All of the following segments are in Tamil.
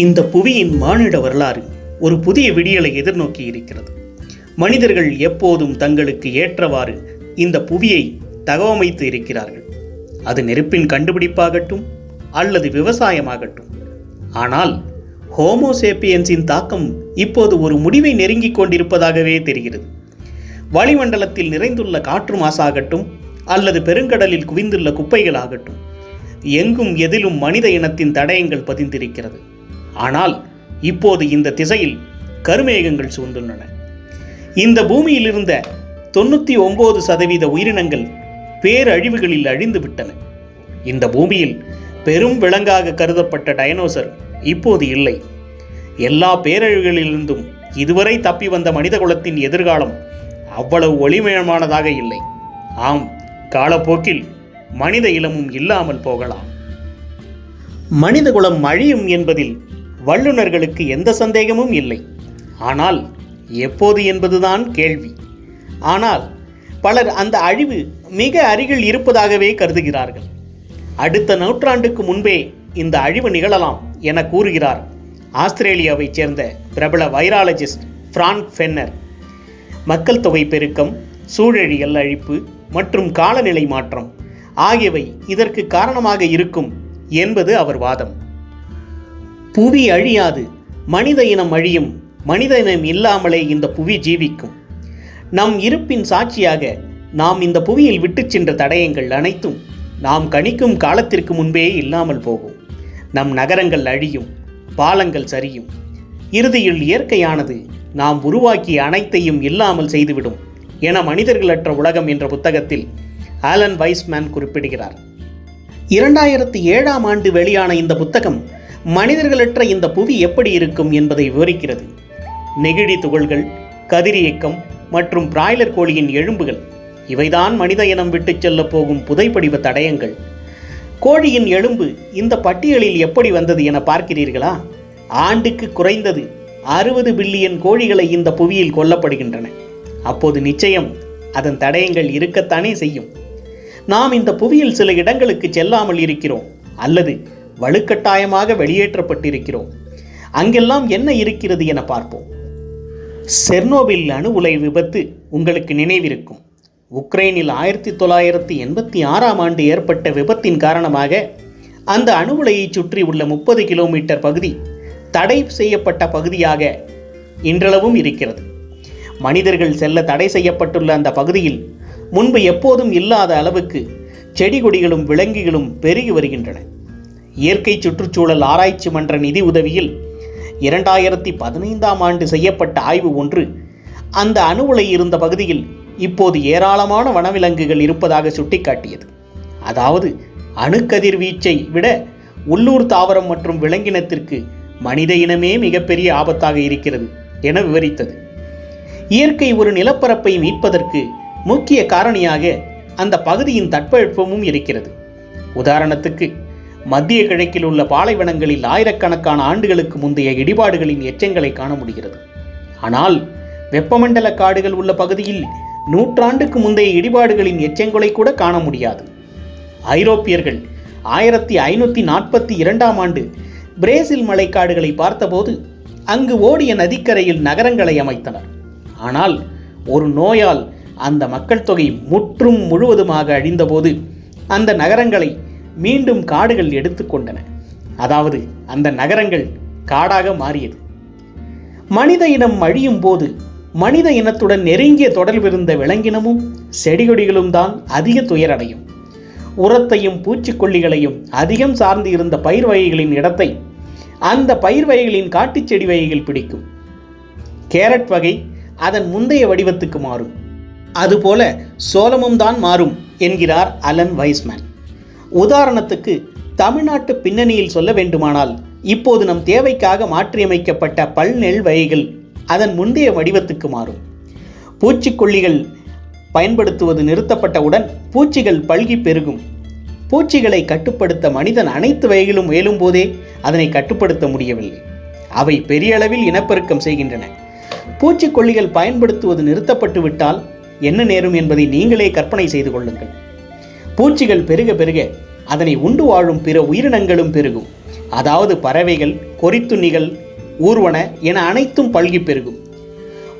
இந்த புவியின் மானிட வரலாறு ஒரு புதிய விடியலை எதிர்நோக்கி இருக்கிறது. மனிதர்கள் எப்போதும் தங்களுக்கு ஏற்றவாறு இந்த புவியை தகவமைத்து இருக்கிறார்கள். அது நெருப்பின் கண்டுபிடிப்பாகட்டும் அல்லது விவசாயமாகட்டும். ஆனால் ஹோமோசேப்பியன்ஸின் தாக்கம் இப்போது ஒரு முடிவை நெருங்கிக் கொண்டிருப்பதாகவே தெரிகிறது. வளிமண்டலத்தில் நிறைந்துள்ள காற்று மாசாகட்டும் அல்லது பெருங்கடலில் குவிந்துள்ள குப்பைகளாகட்டும் எங்கும் எதிலும் மனித இனத்தின் தடயங்கள் பதிந்திருக்கிறது. ஆனால் இப்போது இந்த திசையில் கருமேகங்கள் சூழ்ந்துள்ளன. இந்த பூமியில் இருந்த தொண்ணூற்றி ஒன்பது சதவீத உயிரினங்கள் பேரழிவுகளில் அழிந்து விட்டன இந்த பூமியில் பெரும் விலங்காக கருதப்பட்ட டைனோசர் இப்போது இல்லை. எல்லா பேரழிவுகளிலிருந்தும் இதுவரை தப்பி வந்த மனிதகுலத்தின் எதிர்காலம் அவ்வளவு ஒளிமயமானதாக இல்லை. ஆம் காலப்போக்கில் மனித இனமும் இல்லாமல் போகலாம். மனிதகுலம் அழியும் என்பதில் வல்லுநர்களுக்கு எந்த சந்தேகமும் இல்லை. ஆனால் எப்போது என்பதுதான் கேள்வி. ஆனால் பலர் அந்த அழிவு மிக அருகில் இருப்பதாகவே கருதுகிறார்கள். அடுத்த நூற்றாண்டுக்கு முன்பே இந்த அழிவு நிகழலாம் என கூறுகிறார் ஆஸ்திரேலியாவைச் சேர்ந்த பிரபல வைராலஜிஸ்ட் ஃப்ரான்க் ஃபென்னர். மக்கள் தொகை பெருக்கம் சூழலியல் அழிப்பு மற்றும் காலநிலை மாற்றம் ஆகியவை இதற்கு காரணமாக இருக்கும் என்பது அவர் வாதம். புவி அழியாது. மனித இனம் அழியும். மனித இனம் இல்லாமலே இந்த புவி ஜீவிக்கும். நம் இருப்பின் சாட்சியாக நாம் இந்த புவியில் விட்டுச் சென்ற தடயங்கள் அனைத்தும் நாம் கணிக்கும் காலத்திற்கு முன்பே இல்லாமல் போகும். நம் நகரங்கள் அழியும். பாலங்கள் சரியும். இறுதியில் இயற்கையானது நாம் உருவாக்கிய அனைத்தையும் இல்லாமல் செய்துவிடும் என மனிதர்களற்ற உலகம் என்ற புத்தகத்தில் ஆலன் வைஸ்மேன் குறிப்பிடுகிறார். இரண்டாயிரத்தி ஏழாம் ஆண்டு வெளியான இந்த புத்தகம் மனிதர்களற்ற இந்த புவி எப்படி இருக்கும் என்பதை விவரிக்கிறது. நெகிழி துகள்கள் கதிரியக்கம் மற்றும் பிராய்லர் கோழியின் எலும்புகள். இவைதான் மனித இனம் விட்டுச் செல்ல போகும் புதைப்படிவ தடயங்கள். கோழியின் எலும்பு இந்த பட்டியலில் எப்படி வந்தது என பார்க்கிறீர்களா? ஆண்டுக்கு குறைந்தது அறுபது பில்லியன் கோழிகளை இந்த புவியில் கொல்லப்படுகின்றன. அப்போது நிச்சயம் அதன் தடயங்கள் இருக்கத்தானே செய்யும். நாம் இந்த புவியில் சில இடங்களுக்கு செல்லாமல் இருக்கிறோம் அல்லது வலுக்கட்டாயமாக வெளியேற்றப்பட்டிருக்கிறோம். அங்கெல்லாம் என்ன இருக்கிறது என பார்ப்போம். செர்னோபில் அணு உலை விபத்து உங்களுக்கு நினைவிருக்கும். உக்ரைனில் ஆயிரத்தி தொள்ளாயிரத்தி எண்பத்தி ஆறாம் ஆண்டு ஏற்பட்ட விபத்தின் காரணமாக அந்த அணு உலையைச் சுற்றி உள்ள முப்பது கிலோமீட்டர் பகுதி தடை செய்யப்பட்ட பகுதியாக இன்றளவும் இருக்கிறது. மனிதர்கள் செல்ல தடை செய்யப்பட்டுள்ள அந்த பகுதியில் முன்பு எப்போதும் இல்லாத அளவுக்கு செடி கொடிகளும் விலங்குகளும் பெருகி வருகின்றன. இயற்கை சுற்றுச்சூழல் ஆராய்ச்சி மன்ற நிதி உதவியில் இரண்டாயிரத்தி பதினைந்தாம் ஆண்டு செய்யப்பட்ட ஆய்வு ஒன்று. அந்த அணு உலை இருந்த பகுதியில் இப்போது ஏராளமான வனவிலங்குகள் இருப்பதாக சுட்டிக்காட்டியது. அதாவது அணுக்கதிர்வீச்சை விட உள்ளூர் தாவரம் மற்றும் விலங்கினத்திற்கு மனித இனமே மிகப்பெரிய ஆபத்தாக இருக்கிறது என விவரித்தது. இயற்கை ஒரு நிலப்பரப்பை மீட்பதற்கு முக்கிய காரணியாக அந்த பகுதியின் தட்பவெப்பமும் இருக்கிறது. உதாரணத்துக்கு மத்திய கிழக்கில் உள்ள பாலைவனங்களில் ஆயிரக்கணக்கான ஆண்டுகளுக்கு முந்தைய இடிபாடுகளின் எச்சங்களை காண முடிகிறது. ஆனால் வெப்பமண்டல காடுகள் உள்ள பகுதியில் நூற்றாண்டுக்கு முந்தைய இடிபாடுகளின் எச்சங்களை கூட காண முடியாது. ஐரோப்பியர்கள் ஆயிரத்தி ஐநூற்றி நாற்பத்தி இரண்டாம் ஆண்டு பிரேசில் மலைக்காடுகளை பார்த்தபோது அங்கு ஓடிய நதிக்கரையில் நகரங்களை அமைத்தனர். ஆனால் ஒரு நோயால் அந்த மக்கள் தொகை முற்றும் முழுவதுமாக அழிந்தபோது அந்த நகரங்களை மீண்டும் காடுகள் எடுத்துக்கொண்டன. அதாவது அந்த நகரங்கள் காடாக மாறியது. மனித இனம் அழியும் போது மனித இனத்துடன் நெருங்கிய தொடர்பிருந்த விலங்கினமும் செடிகொடிகளும் தான் அதிக துயரடையும். உரத்தையும் பூச்சிக்கொல்லிகளையும் அதிகம் சார்ந்து இருந்த பயிர் வகைகளின் இடத்தை அந்த பயிர் வகைகளின் காட்டுச் செடி வகைகள் பிடிக்கும். கேரட் வகை அதன் முந்தைய வடிவத்துக்கு மாறும். அதுபோல சோளமும் தான் மாறும் என்கிறார் அலன் வைஸ்மேன். உதாரணத்துக்கு தமிழ்நாட்டு பின்னணியில் சொல்ல வேண்டுமானால் இப்போது நம் தேவைக்காக மாற்றியமைக்கப்பட்ட பல்நெல் வகைகள் அதன் முந்தைய வடிவத்துக்கு மாறும். பூச்சிக்கொல்லிகள் பயன்படுத்துவது நிறுத்தப்பட்டவுடன் பூச்சிகள் பல்கி பெருகும். பூச்சிகளை கட்டுப்படுத்த மனிதன் அனைத்து வகைகளும் முயலும்போதே அதனை கட்டுப்படுத்த முடியவில்லை. அவை பெரிய அளவில் இனப்பெருக்கம் செய்கின்றன. பூச்சிக்கொல்லிகள் பயன்படுத்துவது நிறுத்தப்பட்டு விட்டால் என்ன நேரும் என்பதை நீங்களே கற்பனை செய்து கொள்ளுங்கள். பூச்சிகள் பெருக பெருக அதனை உண்டு வாழும் பிற உயிரினங்களும் பெருகும். அதாவது பறவைகள் கொறித்துண்ணிகள் ஊர்வன என அனைத்தும் பல்கி பெருகும்.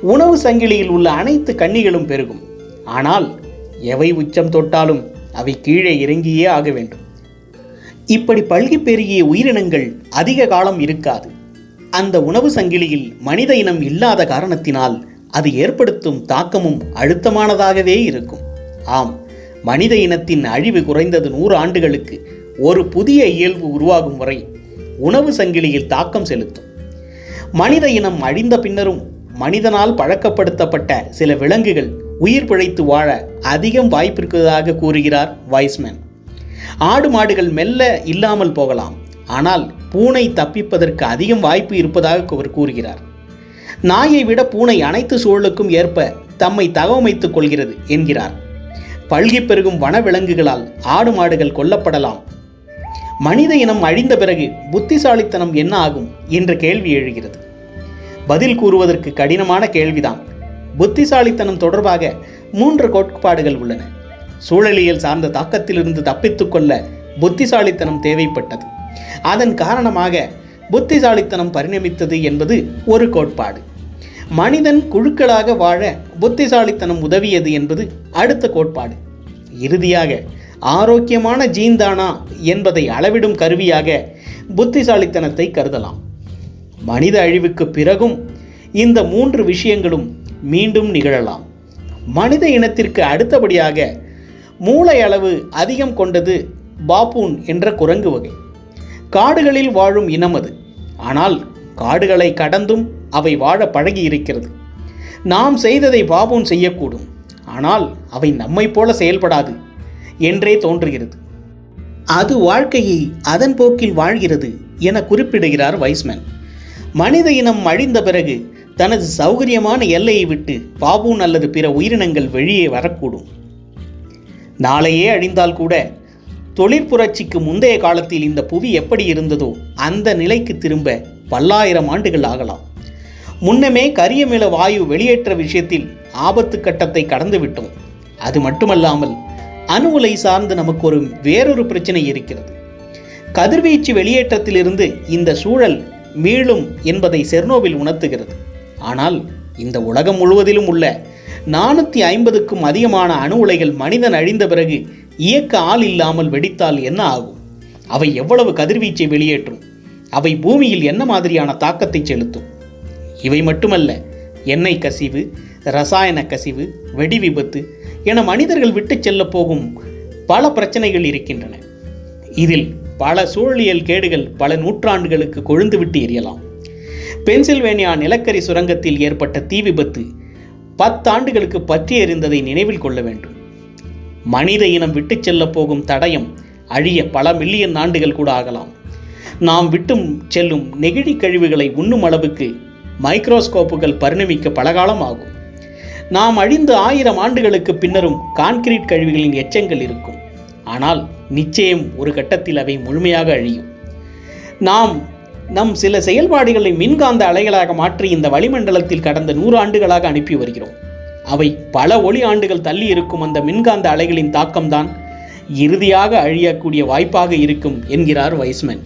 உணவு சங்கிலியில் உள்ள அனைத்து கன்னிகளும் பெருகும். ஆனால் எவை உச்சம் தொட்டாலும் அவை கீழே இறங்கியே ஆக வேண்டும். இப்படி பல்கி பெருகிய உயிரினங்கள் அதிக காலம் இருக்காது. அந்த உணவு சங்கிலியில் மனித இனம் இல்லாத காரணத்தினால் அது ஏற்படுத்தும் தாக்கமும் அழுத்தமானதாகவே இருக்கும். ஆம் மனித இனத்தின் அழிவு குறைந்தது நூறு ஆண்டுகளுக்கு ஒரு புதிய இயல்பு உருவாகும் வரை உணவு சங்கிலியில் தாக்கம் செலுத்தும். மனித இனம் அழிந்த பின்னரும் மனிதனால் பழக்கப்படுத்தப்பட்ட சில விலங்குகள் உயிர் பிழைத்து வாழ அதிகம் வாய்ப்பிருக்கிறதாக கூறுகிறார் வைஸ்மேன். ஆடு மாடுகள் மெல்ல இல்லாமல் போகலாம் ஆனால் பூனை தப்பிப்பதற்கு அதிகம் வாய்ப்பு இருப்பதாக அவர் கூறுகிறார். நாயை விட பூனை அனைத்து சூழலுக்கும் ஏற்ப தம்மை தகவமைத்துக் கொள்கிறது என்கிறார். பல்கி பெருகும் வனவிலங்குகளால் ஆடு மாடுகள் கொல்லப்படலாம். மனித இனம் அழிந்த பிறகு புத்திசாலித்தனம் என்ன ஆகும் என்ற கேள்வி எழுகிறது. பதில் கூறுவதற்கு கடினமான கேள்விதான். புத்திசாலித்தனம் தொடர்பாக மூன்று கோட்பாடுகள் உள்ளன. சூழலியல் சார்ந்த தாக்கத்திலிருந்து தப்பித்துக்கொள்ள புத்திசாலித்தனம் தேவைப்பட்டது. அதன் காரணமாக புத்திசாலித்தனம் பரிணமித்தது என்பது ஒரு கோட்பாடு. மனிதன் குழுக்களாக வாழ புத்திசாலித்தனம் உதவியது என்பது அடுத்த கோட்பாடு. இறுதியாக ஆரோக்கியமான ஜீன்தானா என்பதை அளவிடும் கருவியாக புத்திசாலித்தனத்தை கருதலாம். மனித அழிவுக்கு பிறகும் இந்த மூன்று விஷயங்களும் மீண்டும் நிகழலாம். மனித இனத்திற்கு அடுத்தபடியாக மூளை அளவு அதிகம் கொண்டது பாப்பூன் என்ற குரங்கு வகை. காடுகளில் வாழும் இனம் அது. ஆனால் காடுகளை கடந்தும் அவை வாழ பழகி இருக்கிறது நாம் செய்ததை பாபூன் செய்யக்கூடும். ஆனால் அவை நம்மைப் போல செயல்படாது என்றே தோன்றுகிறது. அது வாழ்க்கையை அதன் போக்கில் வாழ்கிறது என குறிப்பிடுகிறார் வைஸ்மேன். மனித இனம் அழிந்த பிறகு தனது சௌகரியமான எல்லையை விட்டு பாபூன் அல்லது பிற உயிரினங்கள் வெளியே வரக்கூடும். நாளையே அழிந்தால் கூட தொழிற்புரட்சிக்கு முந்தைய காலத்தில் இந்த புவி எப்படி இருந்ததோ அந்த நிலைக்கு திரும்ப பல்லாயிரம் ஆண்டுகள் ஆகலாம். முன்னமே கரியமில வாயு வெளியேற்ற விஷயத்தில் ஆபத்து கட்டத்தை கடந்து விட்டோம் அது மட்டுமல்லாமல் அணு உலை சார்ந்து நமக்கு ஒரு வேறொரு பிரச்சனை இருக்கிறது. கதிர்வீச்சு வெளியேற்றத்திலிருந்து இந்த சூழல் மீளும் என்பதை செர்னோவில் உணர்த்துகிறது. ஆனால் இந்த உலகம் முழுவதிலும் உள்ள நானூற்றி ஐம்பதுக்கும் அதிகமான அணு உலைகள் மனிதன் அழிந்த பிறகு இயக்க ஆள் இல்லாமல் வெடித்தால் என்ன ஆகும்? அவை எவ்வளவு கதிர்வீச்சை வெளியேற்றும்? அவை பூமியில் என்ன மாதிரியான தாக்கத்தை செலுத்தும்? இவை மட்டுமல்ல எண்ணெய் கசிவு ரசாயன கசிவு வெடி விபத்து என மனிதர்கள் விட்டு செல்ல போகும் பல பிரச்சனைகள் இருக்கின்றன. இதில் பல சூழலியல் கேடுகள் பல நூற்றாண்டுகளுக்கு கொழுந்துவிட்டு எரியலாம். பென்சில்வேனியா நிலக்கரி சுரங்கத்தில் ஏற்பட்ட தீ விபத்து பத்தாண்டுகளுக்கு பற்றி எறிந்ததை நினைவில் கொள்ள வேண்டும். மனித இனம் விட்டு செல்ல போகும் தடயம் அழிய பல மில்லியன் ஆண்டுகள் கூட ஆகலாம். நாம் விட்டும் செல்லும் நெகிழி கழிவுகளை உண்ணும் அளவுக்கு மைக்ரோஸ்கோப்புகள் பரிணமிக்க பலகாலம் ஆகும் நாம் அழிந்து ஆயிரம் ஆண்டுகளுக்கு பின்னரும் கான்கிரீட் கழிவுகளின் எச்சங்கள் இருக்கும். ஆனால் நிச்சயம் ஒரு கட்டத்தில் அவை முழுமையாக அழியும். நாம் நம் சில செயல்பாடுகளை மின்காந்த அலைகளாக மாற்றி இந்த வளிமண்டலத்தில் கடந்த நூறு ஆண்டுகளாக அனுப்பி வருகிறோம். அவை பல ஒளி ஆண்டுகள் தள்ளி இருக்கும் அந்த மின்காந்த அலைகளின் தாக்கம்தான் இறுதியாக அழியக்கூடிய வாய்ப்பாக இருக்கும் என்கிறார் வைஸ்மன்.